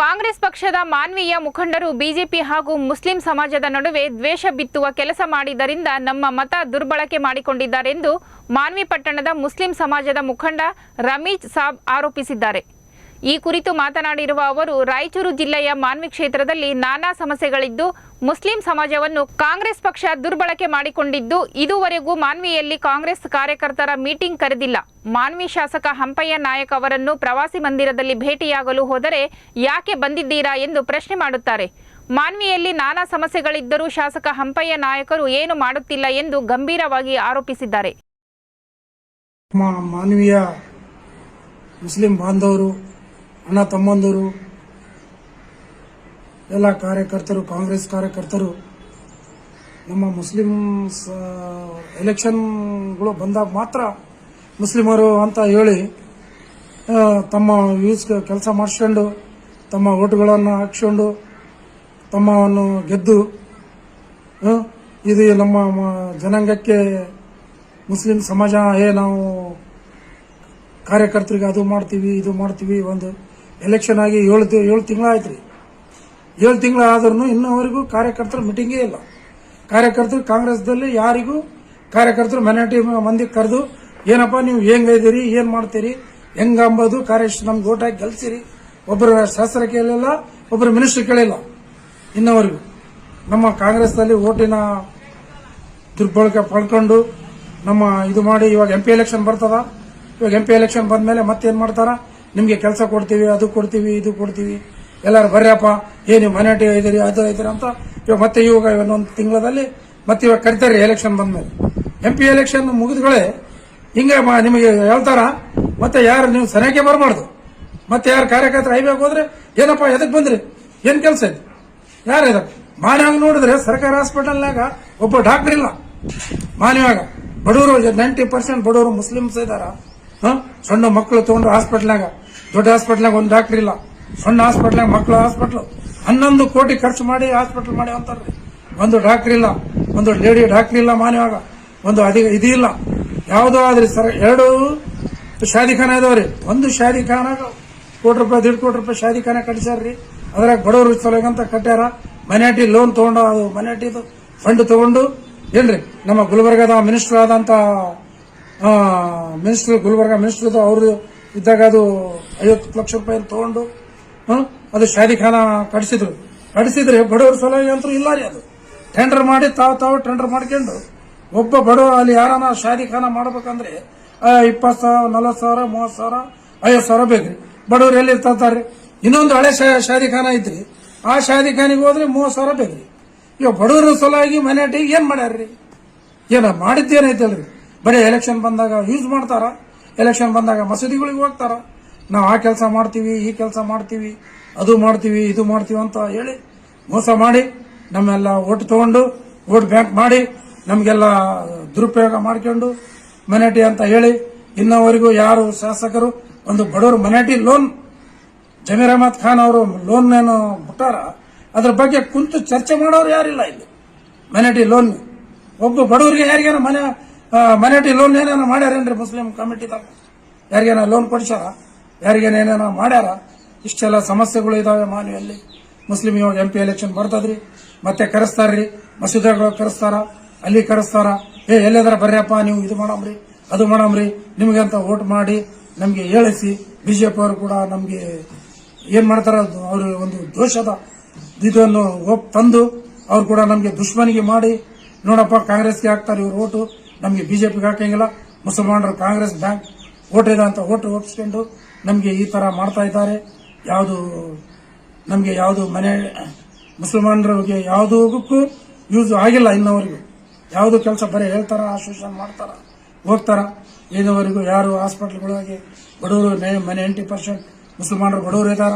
ಕಾಂಗ್ರೆಸ್ ಪಕ್ಷದ ಮಾನ್ವೀಯ ಮುಖಂಡರು, ಬಿಜೆಪಿ ಹಾಗೂ ಮುಸ್ಲಿಂ ಸಮಾಜದ ನಡುವೆ ದ್ವೇಷ ಬಿತ್ತುವ ಕೆಲಸ ಮಾಡಿದ್ದರಿಂದ ನಮ್ಮ ಮತ ದುರ್ಬಳಕೆ ಮಾಡಿಕೊಂಡಿದ್ದಾರೆಂದು ಮಾನ್ವಿ ಪಟ್ಟಣದ ಮುಸ್ಲಿಂ ಸಮಾಜದ ಮುಖಂಡ ರಮೀಜ್ ಸಾಬ್ ಆರೋಪಿಸಿದ್ದಾರೆ. ಈ ಕುರಿತು ಮಾತನಾಡಿರುವ ಅವರು, ರಾಯಚೂರು ಜಿಲ್ಲೆಯ ಮಾನ್ವಿ ಕ್ಷೇತ್ರದಲ್ಲಿ ನಾನಾ ಸಮಸ್ಯೆಗಳಿದ್ದು, ಮುಸ್ಲಿಂ ಸಮಾಜವನ್ನು ಕಾಂಗ್ರೆಸ್ ಪಕ್ಷ ದುರ್ಬಳಕೆ ಮಾಡಿಕೊಂಡಿದ್ದು, ಇದುವರೆಗೂ ಮಾನ್ವಿಯಲ್ಲಿ ಕಾಂಗ್ರೆಸ್ ಕಾರ್ಯಕರ್ತರ ಮೀಟಿಂಗ್ ಕರೆದಿಲ್ಲ. ಮಾನ್ವಿ ಶಾಸಕ ಹಂಪಯ್ಯ ನಾಯಕ್ ಅವರನ್ನು ಪ್ರವಾಸಿ ಮಂದಿರದಲ್ಲಿ ಭೇಟಿಯಾಗಲು ಹೋದರೆ ಯಾಕೆ ಬಂದಿದ್ದೀರಾ ಎಂದು ಪ್ರಶ್ನೆ ಮಾಡುತ್ತಾರೆ. ಮಾನ್ವಿಯಲ್ಲಿ ನಾನಾ ಸಮಸ್ಯೆಗಳಿದ್ದರೂ ಶಾಸಕ ಹಂಪಯ್ಯ ನಾಯಕರು ಏನು ಮಾಡುತ್ತಿಲ್ಲ ಎಂದು ಗಂಭೀರವಾಗಿ ಆರೋಪಿಸಿದ್ದಾರೆ. ಮುಸ್ಲಿಂ ಬಾಂಧವರು ಅಣ್ಣ ತಮ್ಮಂದರು, ಎಲ್ಲ ಕಾರ್ಯಕರ್ತರು, ಕಾಂಗ್ರೆಸ್ ಕಾರ್ಯಕರ್ತರು, ನಮ್ಮ ಮುಸ್ಲಿಂ ಎಲೆಕ್ಷನ್ಗಳು ಬಂದಾಗ ಮಾತ್ರ ಮುಸ್ಲಿಮರು ಅಂತ ಹೇಳಿ ತಮ್ಮ ಯೂಸ್ ಕೆಲಸ ಮಾಡಿಸ್ಕೊಂಡು, ತಮ್ಮ ಓಟುಗಳನ್ನು ಹಾಕ್ಸ್ಕೊಂಡು, ತಮ್ಮವನ್ನು ಗೆದ್ದು ಇದು ನಮ್ಮ ಜನಾಂಗಕ್ಕೆ ಮುಸ್ಲಿಂ ಸಮಾಜ ಏ ನಾವು ಕಾರ್ಯಕರ್ತರಿಗೆ ಅದು ಮಾಡ್ತೀವಿ, ಇದು ಮಾಡ್ತೀವಿ ಒಂದು ಎಲೆಕ್ಷನ್ ಆಗಿ ಏಳು ಏಳು ತಿಂಗಳಾಯ್ತು ರೀ ಏಳು ತಿಂಗಳು ಆದ್ರೂ ಇನ್ನೂವರೆಗೂ ಕಾರ್ಯಕರ್ತರ ಮೀಟಿಂಗೇ ಇಲ್ಲ. ಕಾರ್ಯಕರ್ತರು ಕಾಂಗ್ರೆಸ್ದಲ್ಲಿ ಯಾರಿಗೂ ಕಾರ್ಯಕರ್ತರು ಮೈನಾರಿಟಿ ಮಂದಿ ಕರೆದು, ಏನಪ್ಪ ನೀವು ಹೆಂಗಿದ್ದೀರಿ ಏನು ಮಾಡ್ತೀರಿ? ಹೆಂಗ ಅಂಬೋದು? ಕಾರ್ಯ ನಮ್ಗೆ ಓಟ್ ಹಾಕಿ ಗೆಲ್ಸಿರಿ. ಒಬ್ಬರು ಶಾಸ್ತ್ರ ಕೇಳಿಲ್ಲ ಒಬ್ಬರು ಮಿನಿಸ್ಟರ್ ಕೇಳಿಲ್ಲ ಇನ್ನವರೆಗೂ. ನಮ್ಮ ಕಾಂಗ್ರೆಸ್ನಲ್ಲಿ ಓಟಿನ ದುರ್ಬಳಕೆ ಪಡ್ಕೊಂಡು ನಮ್ಮ ಇದು ಮಾಡಿ ಇವಾಗ ಎಂ ಪಿ ಎಲೆಕ್ಷನ್ ಬರ್ತದ. ಇವಾಗ ಎಂ ಪಿ ಎಲೆಕ್ಷನ್ ಬಂದ್ಮೇಲೆ ಮತ್ತೇನು ಮಾಡ್ತಾರ? ನಿಮ್ಗೆ ಕೆಲಸ ಕೊಡ್ತೀವಿ, ಅದು ಕೊಡ್ತೀವಿ, ಇದು ಕೊಡ್ತೀವಿ. ಎಲ್ಲಾರು ಬರ್ರಪ್ಪ ಏನು ಮನೆಟಿ ಇದೀರಿ ಅದು ಇದ್ದೀರಿ ಅಂತ. ಇವಾಗ ಮತ್ತೆ ಇವಾಗ ಇನ್ನೊಂದು ತಿಂಗಳಲ್ಲಿ ಮತ್ತೆ ಇವಾಗ ಕರಿತಾರೆ ಎಲೆಕ್ಷನ್ ಬಂದ್ಮೇಲೆ. ಎಂ ಪಿ ಎಲೆಕ್ಷನ್ ಮುಗಿದ್ಗಳೇ ಹಿಂಗೆ ನಿಮಗೆ ಹೇಳ್ತಾರ, ಮತ್ತೆ ಯಾರು ನೀವು ಸರಿಯಾಗಿ ಬರಬಾರ್ದು. ಮತ್ತೆ ಯಾರು ಕಾರ್ಯಕರ್ತರು ಐಬೇಕು ಹೋದ್ರೆ, ಏನಪ್ಪ ಎದಕ್ಕೆ ಬಂದ್ರಿ? ಏನು ಕೆಲಸ ಇದೆ? ಯಾರು ಇದಕ್ಕೆ ಮಾನ್ಯಾಗ ನೋಡಿದ್ರೆ ಸರ್ಕಾರಿ ಹಾಸ್ಪಿಟಲ್ನಾಗ ಒಬ್ಬ ಡಾಕ್ಟರ್ ಇಲ್ಲ. ಮಾನ್ಯವಾಗ. ಬಡವರು ನೈಂಟಿ ಪರ್ಸೆಂಟ್ ಬಡವರು ಮುಸ್ಲಿಮ್ಸ್ ಇದಾರ? ಸಣ್ಣ ಮಕ್ಕಳು ತೊಗೊಂಡ್ರು ಹಾಸ್ಪಿಟ್ಲ್ನಾಗ ದೊಡ್ಡ ಹಾಸ್ಪಿಟ್ಲ್ನಾಗ ಒಂದು ಡಾಕ್ಟರ್ ಇಲ್ಲ. ಸಣ್ಣ ಹಾಸ್ಪಿಟ್ಲ್ನಾಗ ಮಕ್ಕಳ ಹಾಸ್ಪಿಟ್ಲ್. ಹನ್ನೊಂದು ಕೋಟಿ ಖರ್ಚು ಮಾಡಿ ಹಾಸ್ಪಿಟಲ್ ಮಾಡಿ ಅಂತಾರ್ರಿ ಒಂದು ಡಾಕ್ಟರ್ ಇಲ್ಲ, ಒಂದು ಲೇಡಿ ಡಾಕ್ಟರ್ ಇಲ್ಲ ಮಾನ್ಯವಾಗ. ಒಂದು ಅಧಿಕ ಇದು ಇಲ್ಲ. ಯಾವುದೋ ಆದ್ರಿ ಸರ್, ಎರಡು ಶಾದಿಖಾನ ಇದಾವ್ರಿ. ಒಂದು ಶಾದಿಖಾನಾಗ ಕೋಟಿ ರೂಪಾಯಿ, ದೀಡ್ ಕೋಟಿ ರೂಪಾಯಿ ಶಾದಿಖಾನೆ ಕಟ್ಟಿಸ್ಯಾರ್ರಿ ಅದ್ರಾಗ ಬಡವರು ಚಲೋಗಂತ ಕಟ್ಟ್ಯಾರ. ಮನೆಟಿ ಲೋನ್ ತಗೊಂಡು ಅದು ಮನೆಟಿದು ಫಂಡ್ ತಗೊಂಡು, ಏನ್ರಿ, ನಮ್ಮ ಗುಲ್ಬರ್ಗದ ಮಿನಿಸ್ಟರ್ ಆದಂತ ಮಿನಿಸ್ಟರ್ ಗುಲ್ಬರ್ಗ ಮಿನಿಸ್ಟರ್ ಅವರು ಇದ್ದಾಗ ಅದು ಐವತ್ತು ಲಕ್ಷ ರೂಪಾಯಿ ತಗೊಂಡು ಅದು ಶಾದಿಖಾನ ಕಟ್ಸಿದ್ರು. ಕಟ್ಸಿದ್ರೆ ಬಡವರ ಸಲುವಾಗಿ ಅಂತೂ ಇಲ್ಲ ರೀ ಅದು. ಟೆಂಡರ್ ಮಾಡಿ ತಾವು ತಾವು ಟೆಂಡರ್ ಮಾಡ್ಕೊಂಡು, ಒಬ್ಬ ಬಡವ ಅಲ್ಲಿ ಯಾರನ್ನ ಶಾದಿಖಾನ ಮಾಡ್ಬೇಕಂದ್ರೆ ಇಪ್ಪತ್ತು ಸಾವಿರ, ನಲವತ್ತು ಸಾವಿರ, ಮೂವತ್ತು ಸಾವಿರ, ಐವತ್ತು ಸಾವಿರ ಬೇಕ್ರಿ ಬಡವ್ರು ಎಲ್ಲಿ ಇರ್ತಾರೆ ಇನ್ನೊಂದು ಹಳೆ ಶಾದಿಖಾನ ಐತ್ರಿ. ಆ ಶಾದಿಖಾನಿಗೆ ಹೋದ್ರೆ ಮೂವತ್ತು ಸಾವಿರ ಬೇಕ್ರಿ ಇವಾಗ ಬಡವರ ಸಲುವಾಗಿ ಮನೆ ಏನ್ ಮಾಡ್ಯಾರ್ರಿ? ಏನ ಮಾಡಿದ್ದೇನೈತಲ್ರಿ? ಬರೀ ಎಲೆಕ್ಷನ್ ಬಂದಾಗ ಯೂಸ್ ಮಾಡ್ತಾರ? ಎಲೆಕ್ಷನ್ ಬಂದಾಗ ಮಸೀದಿಗಳಿಗೆ ಹೋಗ್ತಾರ. ನಾವು ಆ ಕೆಲಸ ಮಾಡ್ತೀವಿ, ಈ ಕೆಲಸ ಮಾಡ್ತೀವಿ, ಅದು ಮಾಡ್ತೀವಿ, ಇದು ಮಾಡ್ತೀವಿ ಅಂತ ಹೇಳಿ ಮೋಸ ಮಾಡಿ ನಮ್ಮೆಲ್ಲ ಓಟ್ ತಗೊಂಡು ಓಟ್ ಬ್ಯಾಂಕ್ ಮಾಡಿ ನಮಗೆಲ್ಲ ದುರುಪಯೋಗ ಮಾಡ್ಕೊಂಡು ಮನೆಟಿ ಅಂತ ಹೇಳಿ ಇನ್ನವರೆಗೂ ಯಾರು ಶಾಸಕರು ಒಂದು ಬಡವರು ಮನೆಟಿ ಲೋನ್ ಜಮೀರ್ ಅಹಮದ್ ಖಾನ್ ಅವರು ಲೋನ್ ಏನು ಬಿಟ್ಟಾರ? ಅದ್ರ ಬಗ್ಗೆ ಕುಂತು ಚರ್ಚೆ ಮಾಡೋರು ಯಾರಿಲ್ಲ ಇಲ್ಲಿ. ಮನೆಟಿ ಲೋನ್. ಒಬ್ಬ ಬಡವರಿಗೆ ಯಾರಿಗೇನು ಮನೆ ಮನೆಟಿ ಲೋನ್ ಏನೇನ ಮಾಡ್ಯಾರೇನ್ರಿ ಮುಸ್ಲಿಂ ಕಮಿಟಿದಾಗ ಯಾರಿಗೇನ ಲೋನ್ ಕೊಡ್ಸ್ಯಾರ? ಯಾರಿಗೇನ ಏನೇನ ಮಾಡ್ಯಾರ? ಇಷ್ಟೆಲ್ಲ ಸಮಸ್ಯೆಗಳು ಇದಾವೆ ಮಾನವಿಯಲ್ಲಿ. ಮುಸ್ಲಿಂ ಇವಾಗ ಎಂ ಪಿ ಎಲೆಕ್ಷನ್ ಬರ್ತದ್ರಿ. ಮತ್ತೆ ಕರೆಸ್ತಾರ್ರಿ. ಮಸೀದಿಗಳು ಕರೆಸ್ತಾರ. ಅಲ್ಲಿ ಕರೆಸ್ತಾರ. ಏ, ಎಲ್ಲದಾರ ಬರ್ರಪ್ಪ, ನೀವು ಇದು ಮಾಡಮ್ರಿ, ಅದು ಮಾಡಮ್ರಿ ನಿಮ್ಗೆ ಅಂತ ವೋಟ್ ಮಾಡಿ ನಮ್ಗೆ ಹೇಳಿಸಿ. ಬಿಜೆಪಿ ಅವರು ಕೂಡ ನಮ್ಗೆ ಏನ್ ಮಾಡ್ತಾರ? ಅವರು ಒಂದು ದೋಷದ. ಇದನ್ನು ತಂದು ಅವ್ರು ಕೂಡ ನಮ್ಗೆ ದುಶ್ಮನಿಗೆ ಮಾಡಿ. ನೋಡಪ್ಪ, ಕಾಂಗ್ರೆಸ್ಗೆ ಹಾಕ್ತಾರೆ ಇವ್ರು ಓಟು. ನಮ್ಗೆ ಬಿಜೆಪಿಗೆ ಹಾಕಂಗಿಲ್ಲ. ಮುಸಲ್ಮಾನರು ಕಾಂಗ್ರೆಸ್ ಬ್ಯಾಂಕ್ ಓಟ್ ಇದೆ ಅಂತ ಓಟ್ ಒಪ್ಪಿಸ್ಕೊಂಡು ನಮಗೆ ಈ ತರ ಮಾಡ್ತಾ ಇದ್ದಾರೆ. ಯಾವುದು ನಮಗೆ ಯಾವುದು ಮನೆ, ಮುಸಲ್ಮಾನರಿಗೆ ಯಾವುದಕ್ಕೂ ಯೂಸ್ ಆಗಿಲ್ಲ ಇನ್ನವರೆಗೂ. ಯಾವುದು ಕೆಲಸ ಬರೀ ಹೇಳ್ತಾರ, ಆಶ್ವಾಸನೆ ಮಾಡ್ತಾರ, ಹೋಗ್ತಾರ. ಇನ್ನವರೆಗೂ ಯಾರು ಹಾಸ್ಪಿಟ್ಲ್ಗಳಿಗೆ ಬಡವರು ಮನೆ ಎಂಟಿ ಪರ್ಸೆಂಟ್ ಮುಸಲ್ಮಾನರು ಬಡವರು ಇದಾರ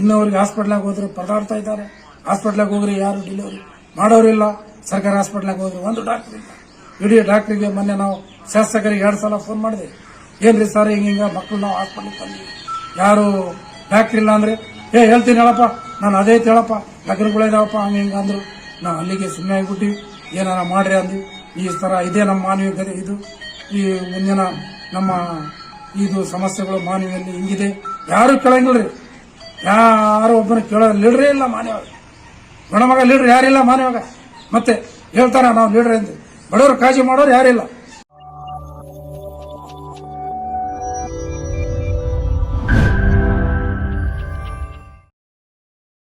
ಇನ್ನವರೆಗೆ ಹಾಸ್ಪಿಟ್ಲಾಗ ಹೋದ್ರೆ ಪರದಾಡ್ತಾ ಇದ್ದಾರೆ. ಹಾಸ್ಪಿಟ್ಲಾಗ ಹೋಗ್ರಿ ಯಾರು ಡೆಲಿವರಿ ಮಾಡೋರಿಲ್ಲ ಸರ್ಕಾರಿ ಹಾಸ್ಪಿಟ್ಲಾಗ ಹೋದ್ರೆ ಒಂದು ಡಾಕ್ಟರ್ ಇಲ್ಲ. ಇಡೀ ಡಾಕ್ಟ್ರಿಗೆ ಮೊನ್ನೆ ನಾವು ಶಾಸಕರಿಗೆ ಎರಡು ಸಲ ಫೋನ್ ಮಾಡಿದೆ. ಏನ್ರಿ ಸರ್ ಹಿಂಗ ಮಕ್ಕಳು ನಾವು ಹಾಸ್ಪಿಟ್ಲಿಗೆ ತಂದ್ವಿ. ಯಾರು ಡಾಕ್ಟ್ರ್ ಇಲ್ಲ ಅಂದ್ರೆ, ಏ, ಹೇಳ್ತೀನಿ ಹೇಳಪ್ಪ. ನಾನು ಅದೇ ಹೇಳಪ್ಪ. ಲಗ್ನಗಳಿದಾವಪ್ಪ ಹಂಗೆ ಹಿಂಗೆ ಅಂದ್ರು. ನಾ ಅಲ್ಲಿಗೆ ಸುಮ್ಮನೆ ಆಗ್ಬಿಟ್ಟಿವಿ ಏನಾರ ಮಾಡ್ರಿ ಅಂದ್ವಿ. ಈ ತರ ಇದೇ ನಮ್ಮ ಮಾನವೀಯತೆ ಇದು ಈ ಮುಂದಿನ ನಮ್ಮ ಇದು ಸಮಸ್ಯೆಗಳು ಮಾನವಿಯಲ್ಲಿ ಹಿಂಗಿದೆ. ಯಾರು ಕೇಳಂಗಿಲ್ರಿ. ಯಾರು ಒಬ್ಬನ ಕೇಳೋ ಲೀಡ್ರೇ ಇಲ್ಲ ಮಾನ್ಯವಾಗ ಗಣಮಗ ಲೀಡ್ರ್ ಯಾರಿಲ್ಲ ಮಾನ್ಯವಾಗ ಮತ್ತೆ ಹೇಳ್ತಾರ, ನಾವು ಲೀಡ್ರ್ ಎಂದು ಬಡವರು ಕಾಜಿ ಮಾಡೋರು ಯಾರಿಲ್ಲ.